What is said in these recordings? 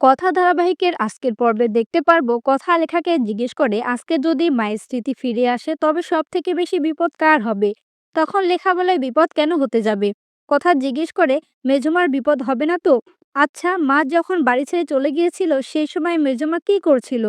কথা ধারাবাহিকের আজকের পর্বে দেখতে পারব। কথা লেখাকে জিজ্ঞেস করে, আজকে যদি মায়ের স্মৃতি ফিরে আসে, তবে সব থেকে বেশি বিপদ কার হবে? তখন লেখা বলে বিপদ কেন হতে যাবে? কথা জিজ্ঞেস করে, মেজমার বিপদ হবে না তো? আচ্ছা মা যখন বাড়ি ছেড়ে চলে গিয়েছিল, সেই সময় মেজমা কি করছিল?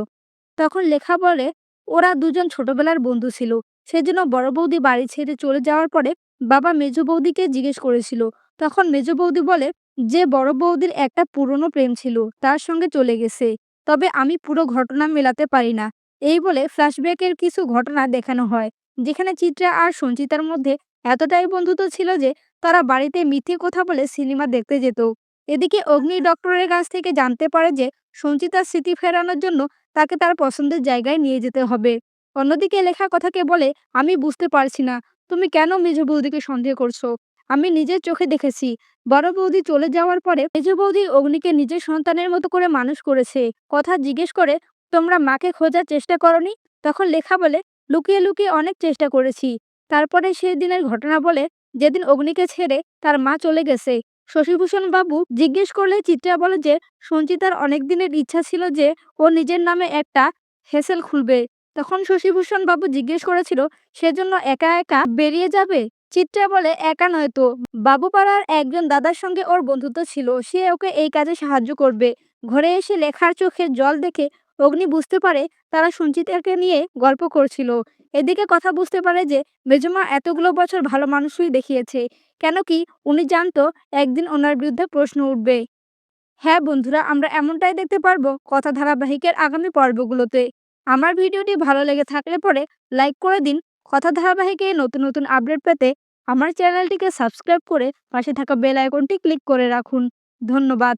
তখন লেখা বলে, ওরা দুজন ছোটবেলার বন্ধু ছিল। সেজন্য বড় বৌদি বাড়ি ছেড়ে চলে যাওয়ার পরে বাবা মেজ বৌদিকে জিজ্ঞেস করেছিল। তখন মেজ বৌদি বলে, যে বড় বৌদির একটা পুরনো প্রেম ছিল, তার সঙ্গে চলে গেছে। তবে আমি পুরো ঘটনা মেলাতে পারি না। এই বলে ফ্ল্যাশব্যাকের কিছু ঘটনা দেখানো হয়, যেখানে চিত্রা আর সঞ্চিতার মধ্যে এতটাই বন্ধুত্ব ছিল যে, তারা বাড়িতে মিথ্যে কথা বলে সিনেমা দেখতে যেত। এদিকে অগ্নি ডক্টরের কাছ থেকে জানতে পারে যে, সঞ্চিতার স্মৃতি ফেরানোর জন্য তাকে তার পছন্দের জায়গায় নিয়ে যেতে হবে। অন্যদিকে লেখা কথাকে বলে, আমি বুঝতে পারছি না। তুমি কেন মেজ বৌদিকে সন্দেহ করছ? আমি নিজের চোখে দেখেছি। বড় বৌদি চলে যাওয়ার পরে মেজ বৌদি অগ্নিকে নিজের সন্তানের মতো করে মানুষ করেছে। কথা জিজ্ঞেস করে, তোমরা মাকে খোঁজার চেষ্টা করনি? তখন লেখা বলে, লুকিয়ে লুকিয়ে অনেক চেষ্টা করেছি। তারপরে সেই দিনের ঘটনা বলে, যেদিন অগ্নিকে ছেড়ে তার মা চলে গেছে। শশীভূষণ বাবু জিজ্ঞেস করলে চিত্রা বলে যে, সঞ্চিতার অনেক দিনের ইচ্ছা ছিল যে ও নিজের নামে একটা হেসেল খুলবে। তখন শশীভূষণ বাবু জিজ্ঞেস করেছিল, সেজন্য একা একা বেরিয়ে যাবে? চিত্রা বলে, একা নয় তো। বাবুপাড়ার একজন দাদার সঙ্গে ওর বন্ধুত্ব ছিল। সে ওকে এই কাজে সাহায্য করবে। ঘরে এসে লেখার চোখে জল দেখে অগ্নি বুঝতে পারে তারা সঞ্চিতাকে নিয়ে গল্প করছিল। এদিকে কথা বুঝতে পারে যে, মেজমা এতগুলো বছর ভালো মানুষই দেখিয়েছে। কেন কি উনি জানতো একদিন ওনার বিরুদ্ধে প্রশ্ন উঠবে। হ্যাঁ বন্ধুরা, আমরা এমনটাই দেখতে পারব কথা ধারাবাহিকের আগামী পর্বগুলোতে। আমার ভিডিওটি ভালো লেগে থাকলে পরে লাইক করে দিন। কথা ধারাবাহিকে নতুন নতুন আপডেট পেতে আমার চ্যানেলটিকে সাবস্ক্রাইব করে পাশে থাকা বেল আইকনটি ক্লিক করে রাখুন। ধন্যবাদ।